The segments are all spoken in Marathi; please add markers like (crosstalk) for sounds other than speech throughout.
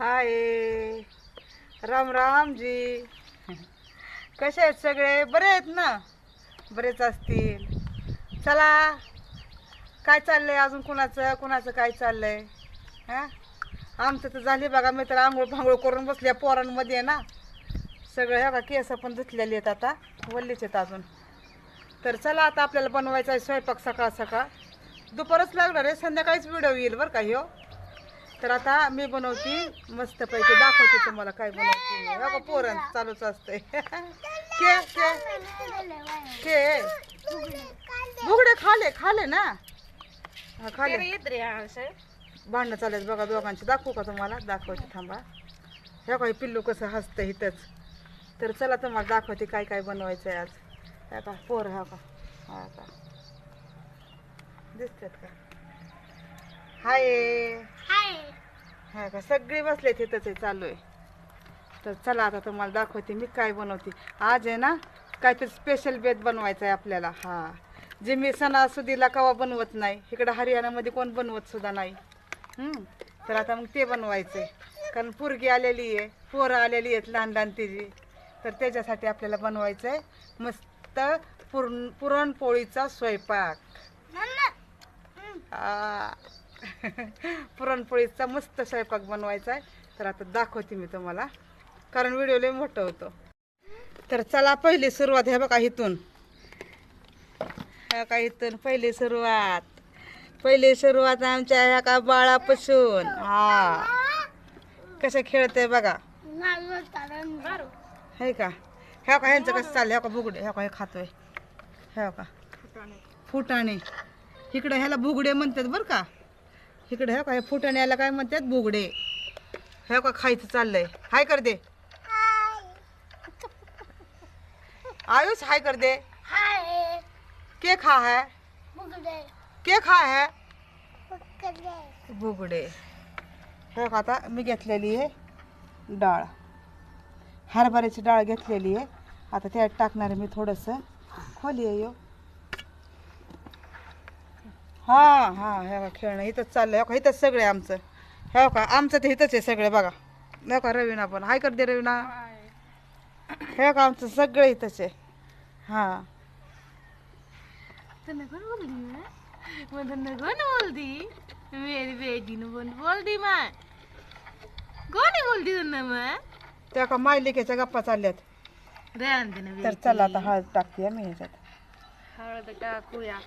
हाय. राम राम जी कसे आहेत सगळे? बरे आहेत ना? बरेच असतील. चला. काय चाललंय अजून कुणाचं? कुणाचं काय चाललंय? हा? आमचं तर झाली बघा मी तर आंघोळ फांघोळ करून बसल्या पोरांमध्ये ना. सगळं ह्या का केस पण धुतलेले आहेत आता. वल्लीच आहेत अजून. तर चला आता आपल्याला बनवायचा आहे स्वयंपाक सकाळ सकाळ. दुपारच लागणार आहे संध्याकाळीच व्हिडिओ येईल बरं का हो तर आता मी बनवते मस्तपैकी दाखवते तुम्हाला काय बनवते. बघा पोरण चालूच असतंय. (laughs) के के के. बुगडे खाले खाले ना. हा, खाले. भांडणं चालत बघा दोघांची. दाखवू का तुम्हाला? दाखवते थांबा. हे काही पिल्लू कसं हसतं इथंच. तर चला तुम्हाला दाखवते काय काय बनवायचं आहे आज. हे का पोर हा का हा का दिसतात का? हाय. हा का? सगळे बसले तिथंच आहे चालू आहे. तर चला आता तुम्हाला दाखवते मी काय बनवते. आज आहे ना काहीतरी स्पेशल बेत बनवायचं आहे आपल्याला. हा. जे मी सणासुदीला कवा बनवत नाही इकडं हरियाणामध्ये कोण बनवत सुद्धा नाही. तर आता मग ते बनवायचं आहे कारण पुरगी आलेली आहे पोरं आलेली आहेत लहान लहान तिची. तर त्याच्यासाठी आपल्याला बनवायचं आहे मस्त पुरण पुरणपोळीचा स्वयंपाक. (laughs) पुरणपोळीचा मस्त स्वयंपाक बनवायचा आहे. तर आता दाखवते मी तुम्हाला. कारण व्हिडिओ लय मोठं होतं. तर चला पहिली सुरुवात. ह्या बघा इथून. ह्या का इथून पहिली सुरुवात. पहिली सुरुवात आमच्या ह्या का बाळापासून. हा. कसं खेळते बघा. हे का? ह्या का ह्यांचं कसं चाललं ह्या का बुगडे. ह्या का हे खातोय. ह्या का फुटाणे. इकडे ह्याला बुगडे म्हणतात बरं का. इकडे ह्या काय फुटण्याला काय म्हणतात? बुगडे. ह्या का खायचं चाललंय? हाय कर दे. आयुष हाय कर दे. के खा है? के खा है? बुगडे. हे का आता मी घेतलेली आहे डाळ. हरभऱ्याची डाळ घेतलेली आहे. आता त्यात टाकणार आहे मी थोडंसं. खोली आहे यो. हा हा हे का खेळणं इथंच चाललं हे का इथंच सगळे आमचं. हे का आमचं ते इथंच आहे सगळे बघा. हे का रवीना पण. हाय कर दे रवीना. हे का आमचं सगळं इथंच आहे. हां. मेरी बेटी ने बोल बोलती मैं कोणी बोलती तुला मैं त्या का मायलिकेच्या गप्पा चालल्यात. दे ना तर चला आता हळद टाकते मी ह्याच्यात. हळद टाकूया.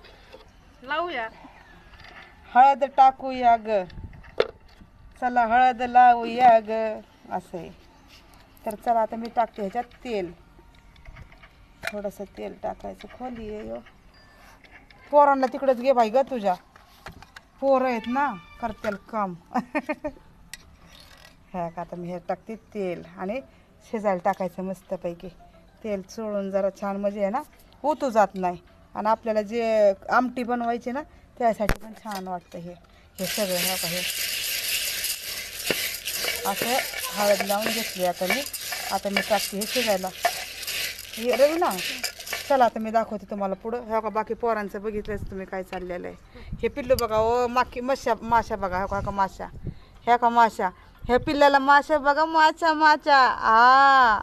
लावूया. हळद टाकूया ग. चला हळद लावूया ग. असं आहे. तर चला आता मी टाकते ह्याच्यात तेल. थोडंसं तेल टाकायचं. खोली आहे पोरांना तिकडंच घे बाई ग तुझ्या. पोरं आहेत ना. करतील काम. (laughs) ह्या का आता मी हे टाकते तेल. आणि शिजायला टाकायचं मस्तपैकी. तेल चोळून जरा छान म्हणजे आहे ना ओतू जात नाही. आणि आपल्याला जे आमटी बनवायची ना त्यासाठी पण छान वाटतं हे. हे सगळं ह्या का हे. असं हळद लावून घेतली आता मी. आता मी टाकते हे शिजायला. हे रवी ना चला आता मी दाखवते तुम्हाला पुढं. ह्या का बाकी पोरांचं बघितलंच तुम्ही काय चाललेलं आहे. हे पिल्लू बघा ओ माकी मशा माशा बघा ह्या का माशा. ह्या का माशा. ह्या पिल्ल्याला माशा बघा माचा माचा हा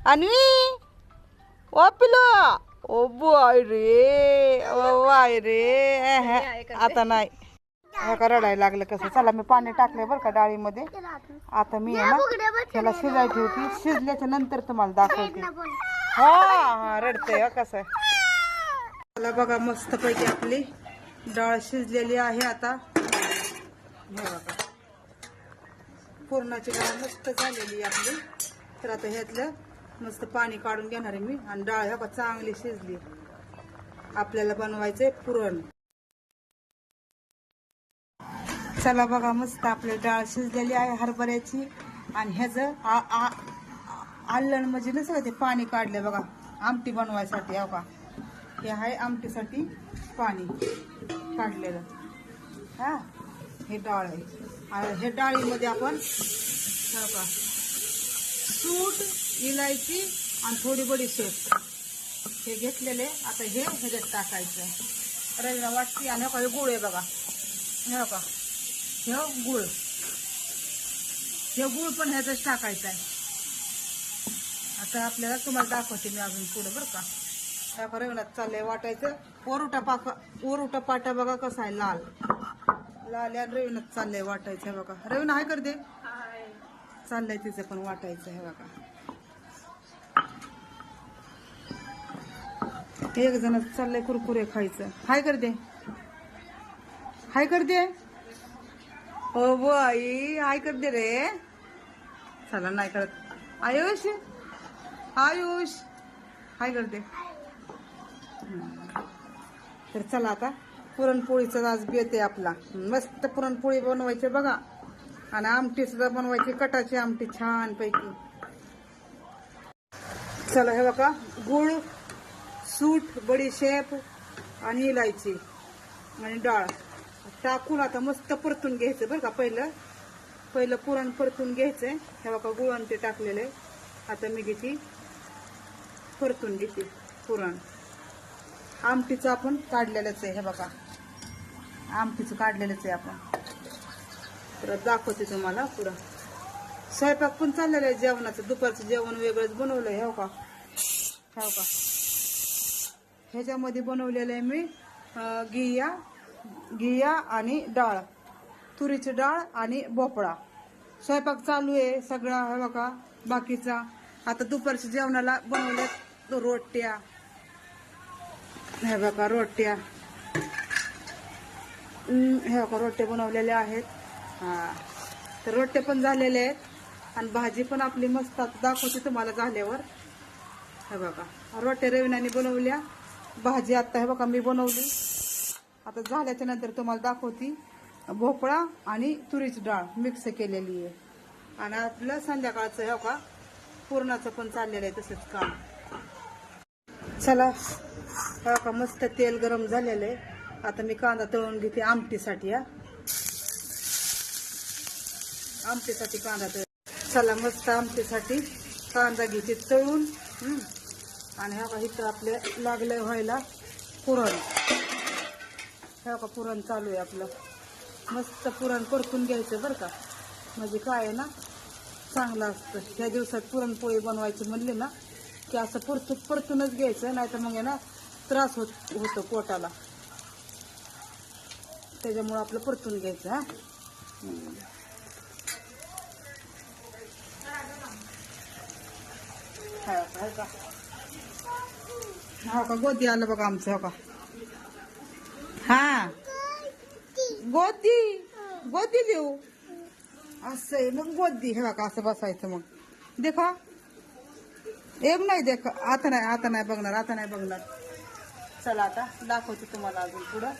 आणि ओ पिल्लू. ओ बाय रे ओ बाय रे आता नाही. ह्या का रडायला लागलं कसं? चला मी पाणी टाकलंय बरं का डाळीमध्ये. आता मी आहे ना त्याला शिजायची ठेवती शिजल्याच्या नंतर तुम्हाला दाखवते. हा हा रडतंय हं कसं? मला बघा मस्तपैकी आपली डाळ शिजलेली आहे आता. हे बघा. पूर्णाची डाळ मस्त झालेली आहे आपली. तर आता ह्यातलं मस्त पाणी काढून घेणार आहे मी. आणि डाळ ह्या चांगली शिजली. आपल्याला बनवायचंय पुरण. चला बघा मस्त आपली डाळ शिजलेली आहे हरभऱ्याची. आणि ह्याचं आ- आ- आल्लण म्हणजे नसलं ते पाणी काढलं बघा आमटी बनवायसाठी हो का हे आहे आमटीसाठी पाणी काढलेलं. हा हे डाळ आहे. आणि हे डाळीमध्ये आपण हो का सूट इलायची आणि थोडी बडीशेप हे घेतलेले आता हे ह्याच्यात टाकायचं. रवीला वाटते आणि हो का हे गुळ आहे बघा. हे का हे गुळ. हे गुळ पण ह्याचाच टाकायचा आहे. आता आपल्याला तुम्हाला दाखवते मी अजून पुढं बरं का. त्या रविनाथ चाललंय वाटायचं. वरुटा पाका वरुटा पाटा बघा कसा आहे लाल. लाल आणि रविनाथ चाललंय वाटायचं हे बघा. रविना हाय कर दे चाललंय तिचं पण वाटायचं हे बघा. एक जण चाललंय कुरकुरे खायचं. हाय कर दे. हाय कर दे. हो बाई हाय कर दे रे. चला नाही करत. आयुष? आयुष? हाय कर दे. तर चला आता. पुरणपोळीचा आज बेत आहे आपला. मस्त पुरणपोळी बनवायची बघा. आणि आमटी सुद्धा बनवायची. कटाची आमटी छान पैकी चला हे बघा. गुळ सूट बडीशेप आणि इलायची आणि डाळ. टाकून आता मस्त परतून घ्यायचं बरं का पहिलं. पहिलं पुरण परतून घ्यायचंय. हे बघा गुळण ते टाकलेलं. आहे आता मी घेते. परतून घेते पुरण. आमटीचं आपण काढलेलंच आहे हे बघा. आमटीचं काढलेलंच आहे आपण. परत दाखवते तुम्हाला पुरण. स्वयंपाक पण चाललेला आहे जेवणाचं. दुपारचं जेवण वेगळंच बनवलं आहे हे का हो का ह्याच्यामध्ये बनवलेलं आहे मी घिया गिया आणि डाळ तुरीची डाळ आणि भोपळा. स्वयंपाक चालू आहे सगळा हे बघा बाकीचा. आता दुपारच्या जेवणाला बनवल्यात रोट्या. हे बघा रोट्या. हे बघा रोट्या बनवलेल्या आहेत. हा. तर रोट्या पण झालेल्या आहेत आणि भाजी पण आपली मस्त दाखवते तुम्हाला झाल्यावर. हे बघा रोट्या रविनाने बनवल्या. भाजी आत्ता हे बघा मी बनवली. आता झाल्याच्यानंतर तुम्हाला दाखवती. भोपळा आणि तुरीची डाळ मिक्स केलेली आहे. आणि आपलं संध्याकाळचं हे का पुरणाचं पण चाललेलं आहे तसंच काम. चला हे का मस्त तेल गरम झालेलं आहे. आता मी कांदा तळून घेते आमटीसाठी हा. आमटीसाठी कांदा तळ चला मस्त आमटीसाठी कांदा घेते तळून. आणि ह्या का इथं आपले लागले व्हायला पुरण. ह्या का पुरण चालू आहे आपलं. मस्त पुरण परतून घ्यायचं बरं का. म्हणजे काय आहे ना चांगलं असतं. ह्या दिवसात पुरणपोळी बनवायची म्हणली ना की असं परतू परतूनच घ्यायचं नाही तर मग आहे ना त्रास होत होतो पोटाला. त्याच्यामुळं आपलं परतून घ्यायचं हा. हम्म. हा का, हो का? गोदी आलं बघा आमचं हो का? हा. गोदी गोदी देऊ. असं आहे मग गोदी हे बघा असं बसायचं मग. देखा. एम नाही देख. आता नाही आता नाही बघणार आता नाही बघणार. चला आता दाखवते तुम्हाला अजून पुढं.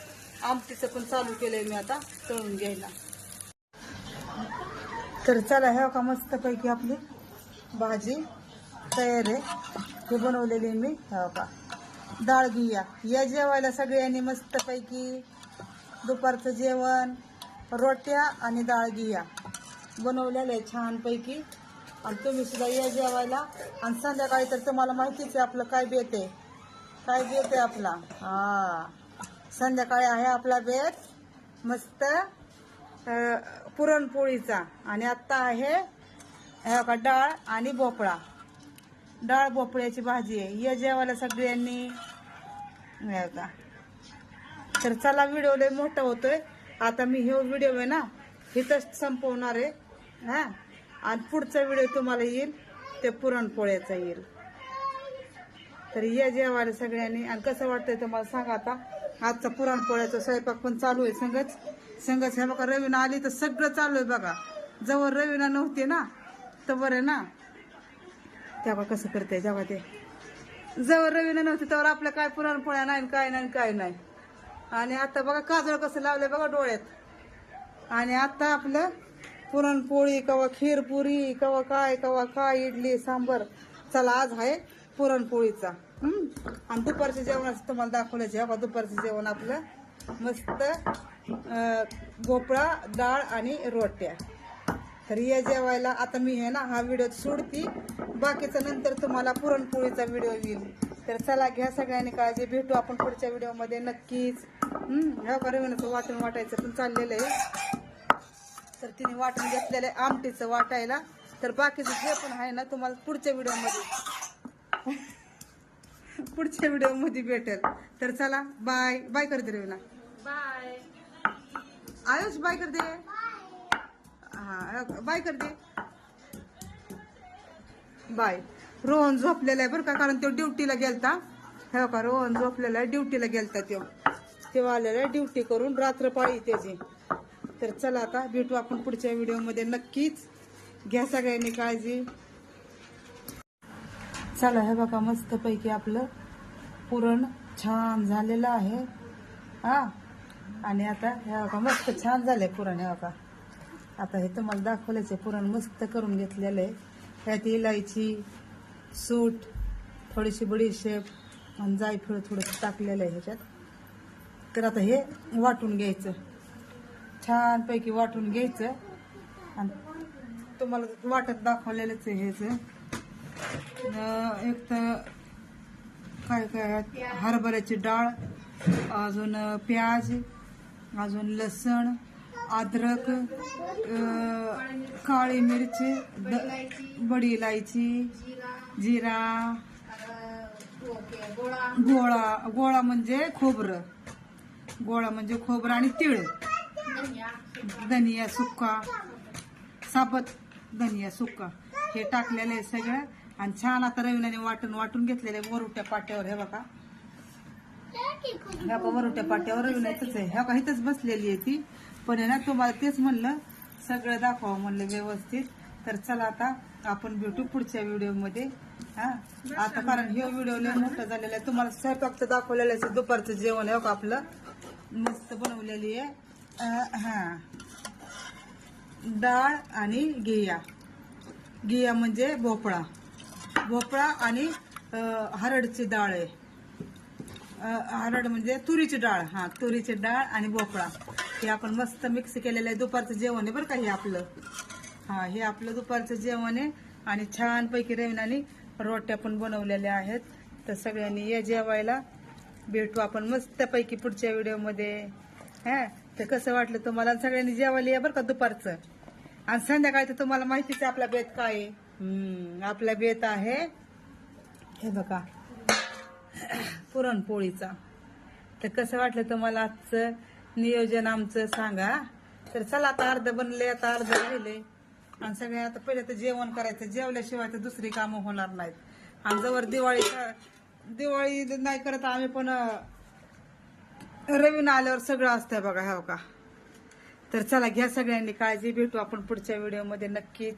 आमटीचं पण चालू केलंय मी आता तळून घ्यायला. तर चला हे का मस्त पैकी आपली भाजी तयार आहे. हे बनवलेली आहे मी हो का डाळ घेऊया. या जेवायला सगळ्यांनी मस्त पैकी दुपारचं जेवण रोट्या आणि डाळ घेऊया. बनवलेलं आहे छानपैकी. आणि तुम्ही सुद्धा या जेवायला. आणि संध्याकाळी तर तुम्हाला माहितीच आहे आपलं काय बेत आहे. काय बेत आहे आपला? हा. संध्याकाळी आहे आपला बेत मस्त पुरणपोळीचा. आणि आत्ता आहे हे डाळ आणि भोपळा. डाळ भोपळ्याची भाजी आहे. या जेवायला सगळ्यांनी का? तर चला व्हिडिओ लय मोठा होतोय. आता मी हे व्हिडिओ आहे ना इथंच संपवणार आहे. हा? आणि पुढचा व्हिडिओ तुम्हाला येईल ते पुरणपोळ्याचा येईल. तर या जेवायला सगळ्यांनी आणि कसं वाटतंय तुम्हाला सांगा आता? आजचा पुरणपोळ्याचा स्वयंपाक पण चालू आहे संगच. संगच हे बघा रवीना आली तर सगळं चालू आहे बघा. जवळ रवीना नव्हते ना तर बरं ना? तेव्हा कसं करते जेव्हा ते. जवळ रवीनं नव्हते तेव्हा आपल्या काय पुरणपोळ्या नाही काय नाही काय नाही. आणि आता बघा काजळ कसं लावलंय बघा डोळ्यात. आणि आता आपलं पुरणपोळी कवा खीरपुरी कवा काय कवा काय इडली सांबर. चला आज आहे पुरणपोळीचा आणि आणि जेवण असं तुम्हाला दाखवलं जेव्हा दुपारचं जेवण आपलं मस्त भोपळा डाळ आणि रोट्या. तर या जेवायला. आता मी हे ना हा व्हिडिओ सोडती. बाकीचा नंतर तुम्हाला पुरणपोळीचा व्हिडिओ येईल. तर चला घ्या सगळ्यांनी काळजी. भेटू आपण पुढच्या व्हिडिओमध्ये नक्कीच. हम्म, ह्या रविनाचं वाटण वाटायचं पण चाललेलं आहे. तर तिने वाटून घेतलेलं आहे आमटीचं वाटायला. तर बाकीचं जे पण आहे ना तुम्हाला पुढच्या व्हिडिओमध्ये (laughs) पुढच्या व्हिडिओमध्ये भेटेल. तर चला बाय बाय करते रेवना. बाय आयुष बाय करते. हा बाय करते. बाय. रोहन झोपलेला आहे बरं का कारण तो ड्युटीला गेलता. हे का रोहन झोपलेला आहे ड्युटीला गेलता तो. तेव्हा आलेला आहे ड्युटी करून रात्र पाळी त्याची तर चला आता भेटू आपण पुढच्या व्हिडिओमध्ये नक्कीच. घ्या सगळ्यांनी काळजी. चला हे बघा मस्तपैकी आपलं पुरण छान झालेलं आहे. हा. आणि आता हे बघा मस्त छान झालंय पुरण हे बघा. आता हे तुम्हाला दाखवल्याचे पुरण मस्त करून घेतलेलं आहे. ह्यात इलायची सूट थोडीशी बडीशेप आणि जायफळ थोडंसं टाकलेलं आहे ह्याच्यात. तर आता हे वाटून घ्यायचं. छानपैकी वाटून घ्यायचं. आणि तुम्हाला वाटत दाखवलेलंच आहे ह्याचं एक तर काय काय हरभऱ्याची डाळ अजून प्याज अजून लसण अद्रक काळी मिरची द- बडी इलायची जिरा गोळा गोळा म्हणजे खोबरं. गोळा म्हणजे खोबरं आणि तिळ. धनिया सुक्का. साबत धनिया सुक्का. हे टाकलेलं आहे सगळं. आणि छान आता रविनाने वाटून वाटून घेतलेले वरुट्या पाट्यावर. हे बघा. ह्या वरुट्या पाट्यावर रविनाच आहे. ह्या का इथंच बसलेली आहे ती. पण आहे ना तुम्हाला तेच म्हणलं सगळं दाखवा म्हणलं व्यवस्थित. तर चला आता आपण भेटू पुढच्या व्हिडिओमध्ये हा? आता कारण हे व्हिडिओ लय मोठा झालेला आहे. तुम्हाला स्वयंपाक तर दाखवलेलं आहे दुपारचं जेवण आहे हो का आपलं? मस्त बनवलेली आहे. हां हा. डाळ आणि गिया गिया म्हणजे भोपळा. भोपळा आणि हरडची डाळ आहे. हरड म्हणजे तुरीची डाळ. हा तुरीची डाळ आणि भोपळा. हे आपण मस्त मिक्स केलेलं आहे. दुपारचं जेवण आहे बरं का हे आपलं. हा हे आपलं दुपारचं जेवण आहे. आणि छानपैकी रेवणाने रोट्या पण बनवलेल्या आहेत. तर सगळ्यांनी या जेवायला भेटू आपण मस्तपैकी पुढच्या व्हिडिओमध्ये. हा तर कसं वाटलं तुम्हाला? सगळ्यांनी जेवायला या बरं का दुपारचं? आणि संध्याकाळी तर तुम्हाला माहितीच आहे आपला बेत काय आहे. आपला बेत आहे हे बघा पुरणपोळीचा. तर कसं वाटलं तुम्हाला आजचं? नियोजन आमचं सांगा. तर चला आता अर्ध बनले आता अर्ध राहिले. आणि सगळे आता पहिले तर जेवण करायचं. जेवल्याशिवाय तर दुसरी कामं होणार नाहीत. आणि जवळ दिवाळी दिवाळी नाही करत आम्ही पण रवीन आल्यावर सगळं असतंय बघा हो का? तर चला घ्या सगळ्यांनी काळजी भेटू आपण पुढच्या व्हिडिओमध्ये नक्कीच.